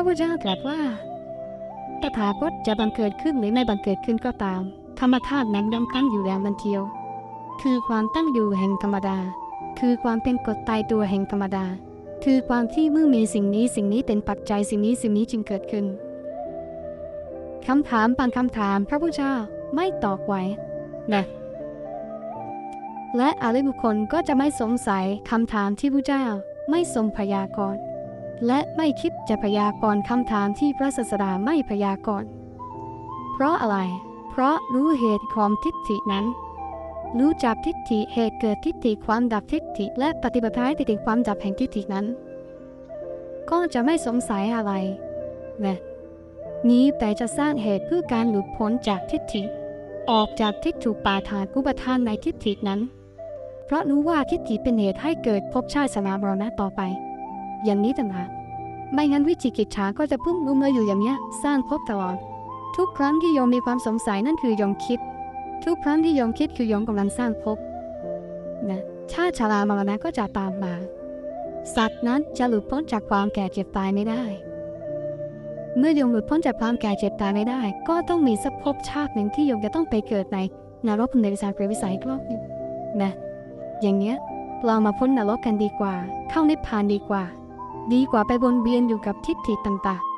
ระพุทธเจ้าตรัสว่าตถาคตจะบังเกิดขึ้นหรือไม่บังเกิดขึ้นก็ตาม ธรรมธาตุนั้นย่อมตั้งอยู่แล้วมันเทียว คือความตั้งอยู่แห่งธรรมดา คือความเป็นกฎตายตัวแห่งธรรมดา คือความที่เมื่อมีสิ่งนี้สิ่งนี้เป็นปัจจัยสิ่งนี้สิ่งนี้จึงเกิดขึ้นคำถามบางคำถามพระพุทธเจ้าไม่ตอบไว้นะและอริยบุคคลก็จะไม่สงสัยคำถามที่พระเจ้าไม่ทรงพยากรณ์ และไม่คิดจะพยากรณ์คำถามที่พระศาสดาไม่พยากรณ์ เพราะอะไร เพราะรู้เหตุของทิฏฐินั้น รู้จักทิฏฐิเหตุเกิดทิฏฐิความดับทิฏฐิและปฏิบัติให้ทิฏฐิความดับแห่งทิฏฐินั้น ก็จะไม่สงสัยอะไรนะนี้แต่จะสร้างเหตุเพื่อการหลุดพ้นจากทิฏฐิ ออกจากทิฏฐุปาทานกุปทานในทิฏฐินั้น เพราะรู้ว่าทิฏฐิเป็นเหตุให้เกิดภพชาติสนามรณะต่อไป อย่างนี้ต่างหากไม่งั้นวิจิกิจฉาก็จะพุ่งลุ่มเลยอยู่อย่างเนี้ย สร้างภพตลอด ทุกครั้งที่โยมมีความสงสัยนั่นคือโยมคิด ทุกครั้งที่โยมคิดคือโยมกำลังสร้างภพนะชาติชรามรณะก็จะตามมา สัตว์นั้นจะหลุดพ้นจากความแก่เจ็บตายไม่ได้ เมื่อโยมหลุดพ้นจากความแก่เจ็บตายไม่ได้ ก็ต้องมีสักภพชาติหนึ่งที่โยมจะต้องไปเกิดในนรกในวิสาหวิสัยอีกรอบนึงนะอย่างเนี้ยเรามาพ้นนรกกันดีกว่า เข้านิพพานดีกว่า ดีกว่าไปวนเวียนอยู่กับทิฏฐิต่างๆ